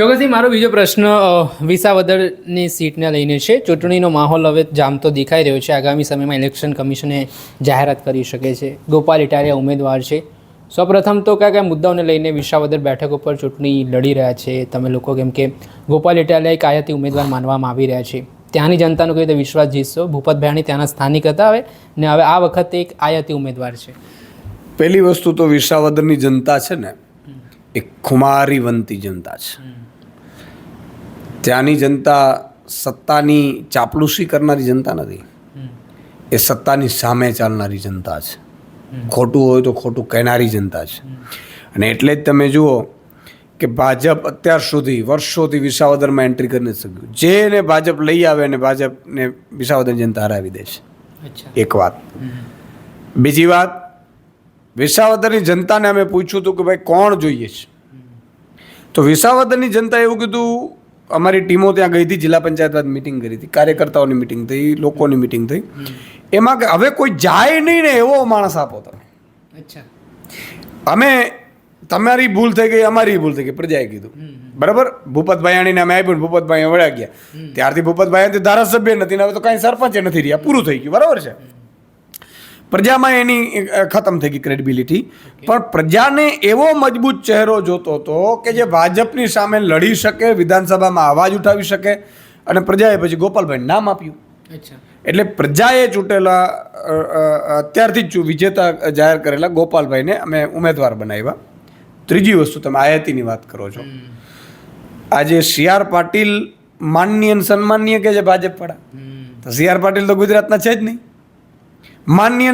ચોક્કસથી મારો બીજો પ્રશ્ન વિસાવદરની સીટને લઈને છે. ચૂંટણીનો માહોલ હવે જામતો દેખાઈ રહ્યો છે. આગામી સમયમાં ઇલેક્શન કમિશને જાહેરાત કરી શકે છે. ગોપાલ ઇટાલિયા ઉમેદવાર છે. સૌપ્રથમ તો કયા કયા મુદ્દાઓને લઈને વિસાવદર બેઠક ઉપર ચૂંટણી લડી રહ્યા છે? તમે લોકો કેમ કે ગોપાલ ઇટાલિયા એક આયાતી ઉમેદવાર માનવામાં આવી રહ્યા છે. ત્યાંની જનતાનો કઈ રીતે વિશ્વાસ જીતશો? ભૂપત ભાયાણી ત્યાંના સ્થાનિક હતા હવે ને હવે આ વખતે એક આયાતી ઉમેદવાર છે. પહેલી વસ્તુ તો વિસાવદરની જનતા છે ને એ ખુમારીવંતી જનતા છે. ત્યાંની જનતા સત્તાની ચાપલુસી કરનારી જનતા નથી. એ સત્તાની સામે ચાલનારી જનતા છે. ખોટું હોય તો ખોટું કહેનારી જનતા છે. અને એટલે જ તમે જુઓ કે ભાજપ અત્યાર સુધી વર્ષોથી વિસાવદરમાં એન્ટ્રી કરી નથી શક્યું. જેને ભાજપ લઈ આવે અને ભાજપને વિસાવદર જનતા હરાવી દે છે. એક વાત. બીજી વાત વિસાવદરની જનતાને અમે પૂછ્યું હતું કે ભાઈ કોણ જોઈએ છે? તો વિસાવદરની જનતા એવું કીધું અમારી ટીમો ત્યાં ગઈ હતી જિલ્લા પંચાયત મિટિંગ કરી હતી કાર્યકર્તાઓની મિટિંગ થઈ લોકોની મિટિંગ થઈ. એમાં હવે કોઈ જાય નહીં ને એવો માણસ આપો તમે. અચ્છા. અમે તમારી ભૂલ થઈ ગઈ અમારી ભૂલ થઈ ગઈ પ્રજાએ કીધું. બરાબર? ભૂપતભાઈ અમે આપ્યું ને ભૂપત વળ્યા ગયા. ત્યારથી ભૂપતભાઈ ધારાસભ્ય નથી ને હવે તો કાંઈ સરપંચ નથી રહ્યા પૂરું થઈ ગયું બરાબર છે? પ્રજામાં એની ખતમ થઈ ગઈ ક્રેડિબિલિટી પણ પ્રજાને એવો મજબૂત ચહેરો જોતો હતો કે જે ભાજપની સામે લડી શકે વિધાનસભામાં અવાજ ઉઠાવી શકે અને પ્રજાએ પછી ગોપાલભાઈ નામ આપ્યું. એટલે પ્રજાએ ચૂંટેલા અત્યારથી જ વિજેતા જાહેર કરેલા ગોપાલભાઈને અમે ઉમેદવાર બનાવ્યા. ત્રીજી વસ્તુ તમે આયાતીની વાત કરો છો. આજે સી આર પાટીલ માનનીય સન્માનનીય કે છે ભાજપ વાળા તો સી આર પાટીલ તો ગુજરાતના છે જ નહીં.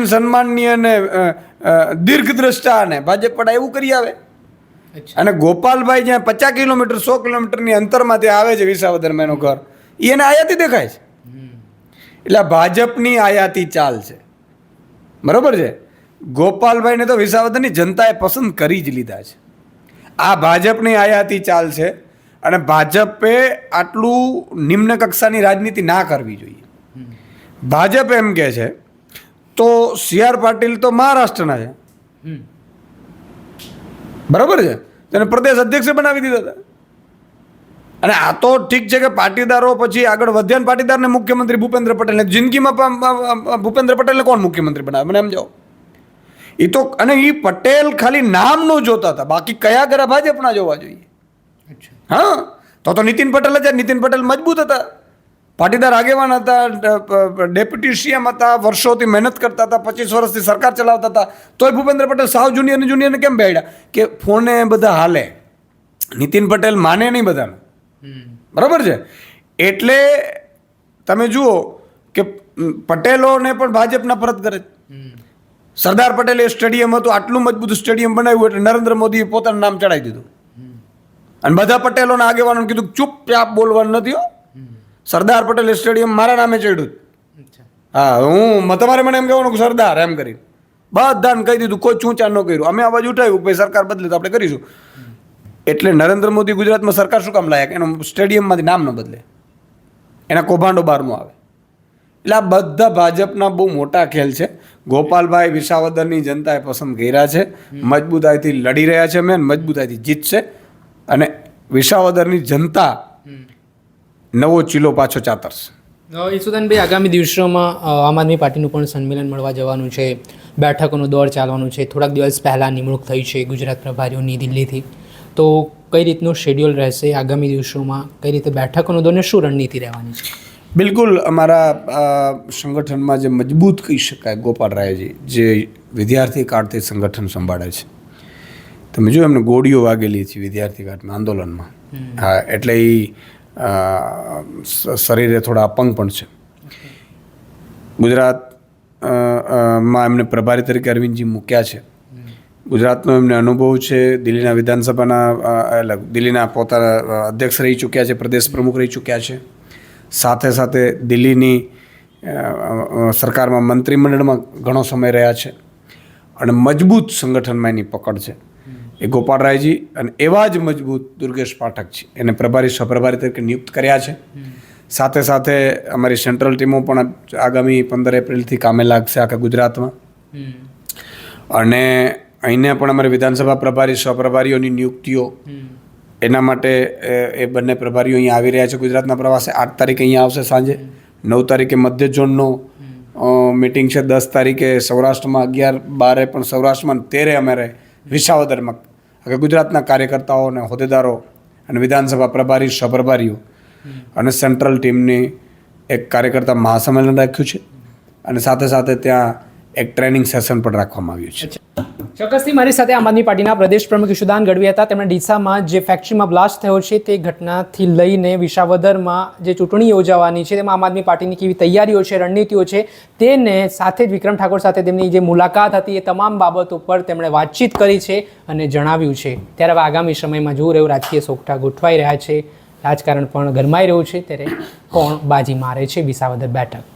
સન્માનનીય અને અ, અ, દીર્ઘદ્રષ્ટા અને ભાજપ વાળા એવું કરી આવે. અને ગોપાલભાઈ જ્યાં પચાસ કિલોમીટર સો કિલોમીટરની અંતરમાં ત્યાં આવે છે વિસાવદરમાં એનું ઘર એને આયાતી દેખાય છે. એટલે ભાજપની આયાતી ચાલ છે. બરોબર છે? ગોપાલભાઈને તો વિસાવદરની જનતાએ પસંદ કરી જ લીધા છે. આ ભાજપની આયાતી ચાલ છે અને ભાજપે આટલું નિમ્ન કક્ષાની રાજનીતિ ના કરવી જોઈએ. ભાજપ એમ કહે છે તો સી આર પાટીલ તો મહારાષ્ટ્રના છે. બરાબર છે? તેને પ્રદેશ અધ્યક્ષ બનાવી દીધા હતા. અને આ તો ઠીક છે કે પાટીદારો પછી આગળ વધ્યા ને પાટીદારને મુખ્યમંત્રી ભૂપેન્દ્ર પટેલને જિંદગીમાં ભૂપેન્દ્ર પટેલને કોણ મુખ્યમંત્રી બનાવે? મને એમ જાઓ. એ તો અને એ પટેલ ખાલી નામનું જોતા હતા. બાકી કયા ઘરે ભાજપના જોવા જોઈએ? હા? તો તો નીતિન પટેલ જ નીતિન પટેલ મજબૂત હતા. પાટીદાર આગેવાન હતા ડેપ્યુટી સીએમ હતા વર્ષોથી મહેનત કરતા હતા પચીસ વર્ષથી સરકાર ચલાવતા હતા તોય ભૂપેન્દ્ર પટેલ સાવ જુનિયર ને જુનિયરને કેમ બેડ્યા કે ફોને બધા હાલે નીતિન પટેલ માને નહીં બધાને બરાબર છે એટલે તમે જુઓ કે પટેલોને પણ ભાજપના પરત કરે સરદાર પટેલે સ્ટેડિયમ હતું આટલું મજબૂત સ્ટેડિયમ બનાવ્યું એટલે નરેન્દ્ર મોદીએ પોતાનું નામ ચડાવી દીધું અને બધા પટેલોના આગેવાનોને કીધું ચૂપચાપ બોલવાનું નથી હો સરદાર પટેલ સ્ટેડિયમ મારા નામે ચડ્યું. હા હું તમારે મને એમ કહેવાનું કે સરદાર એમ કરી બધાને કહી દીધું કોઈ ચૂંચા ન કર્યું. અમે અવાજ ઉઠાવ્યું કે ભાઈ સરકાર બદલે તો આપણે કરીશું. એટલે નરેન્દ્ર મોદી ગુજરાતમાં સરકાર શું કામ લાયક? એનું સ્ટેડિયમમાંથી નામ ન બદલે. એના કૌભાંડો બહારનું આવે. એટલે આ બધા ભાજપના બહુ મોટા ખેલ છે. ગોપાલભાઈ વિસાવદરની જનતાએ પસંદ કર્યા છે. મજબૂતાઈથી લડી રહ્યા છે મેં મજબૂતાઈથી જીતશે. અને વિસાવદરની જનતા નવો ચીલો પાછો ચાતરશે ઈસુદાનભાઈ આગામી દિવસોમાં આમ આદમી પાર્ટીનું પણ સંમેલન મળવા જવાનું છે. બેઠકોનો દોર ચાલવાનું છે. થોડાક દિવસ પહેલાં નિમણૂક થઈ છે ગુજરાત પ્રભારીઓની દિલ્હીથી. તો કઈ રીતનું શેડ્યુલ રહેશે આગામી દિવસોમાં? કઈ રીતે બેઠકોનો દોરને શું રણનીતિ રહેવાની છે? બિલકુલ અમારા સંગઠનમાં જે મજબૂત કહી શકાય ગોપાલ રાયજી જે વિદ્યાર્થી કાળથી સંગઠન સંભાળે છે. તમે જો એમને ગોળીઓ વાગેલી છે વિદ્યાર્થી કાર્ડમાં આંદોલનમાં. હા એટલે એ શરીરે થોડા અપંગ પણ છે. ગુજરાતમાં એમને પ્રભારી તરીકે અરવિંદજી મૂક્યા છે. ગુજરાતનો એમને અનુભવ છે, દિલ્હીના વિધાનસભાના દિલ્હીના પોતાના અધ્યક્ષ રહી ચૂક્યા છે, પ્રદેશ પ્રમુખ રહી ચૂક્યા છે. સાથે સાથે દિલ્હીની સરકારમાં મંત્રીમંડળમાં ઘણો સમય રહ્યા છે. અને મજબૂત સંગઠનમાં એની પકડ છે. એ ગોપાળરાયજી અને એવા જ મજબૂત દુર્ગેશ પાઠક છે. એને પ્રભારી સહપ્રભારી તરીકે નિયુક્ત કર્યા છે. સાથે સાથે અમારી સેન્ટ્રલ ટીમો પણ આગામી પંદર એપ્રિલથી કામે લાગશે આખા ગુજરાતમાં. અને અહીંને પણ અમારે વિધાનસભા પ્રભારી સહપ્રભારીઓની નિયુક્તિઓ એના માટે, એ બંને પ્રભારીઓ અહીંયા આવી રહ્યા છે ગુજરાતના પ્રવાસે. આઠ તારીખે અહીંયા આવશે સાંજે. નવ તારીખે મધ્ય ઝોનનો મિટિંગ છે. દસ તારીખે સૌરાષ્ટ્રમાં અગિયાર બારે પણ સૌરાષ્ટ્રમાં તેરે અમારે વિસાવદરમાં આખા ગુજરાતના કાર્યકર્તાઓ અને હોદ્દેદારો અને વિધાનસભા પ્રભારી, સહપ્રભારીઓ અને સેન્ટ્રલ ટીમની એક કાર્યકર્તા મહાસંમેલન રાખ્યું છે. અને સાથે સાથે ત્યાં એક ટ્રેનિંગ સેશન પણ રાખવામાં આવ્યું છે. ચોક્કસથી મારી સાથે આમ આદમી પાર્ટીના પ્રદેશ પ્રમુખ ઈશુદાન ગઢવી હતા. તેમણે ડીસામાં જે ફેક્ટરીમાં બ્લાસ્ટ થયો છે તે ઘટનાથી લઈને વિસાવદરમાં જે ચૂંટણી યોજાવાની છે, તેમાં આમ આદમી પાર્ટીની કેવી તૈયારીઓ છે, રણનીતિઓ છે, તેને સાથે જ વિક્રમ ઠાકોર સાથે તેમની જે મુલાકાત હતી એ તમામ બાબતો ઉપર તેમણે વાતચીત કરી છે અને જણાવ્યું છે. ત્યારે હવે આગામી સમયમાં જોવું રહ્યું, રાજકીય સોગઠા ગોઠવાઈ રહ્યા છે. રાજકારણ પણ ગરમાઈ રહ્યું છે. ત્યારે કોણ બાજી મારે છે વિસાવદર બેઠક?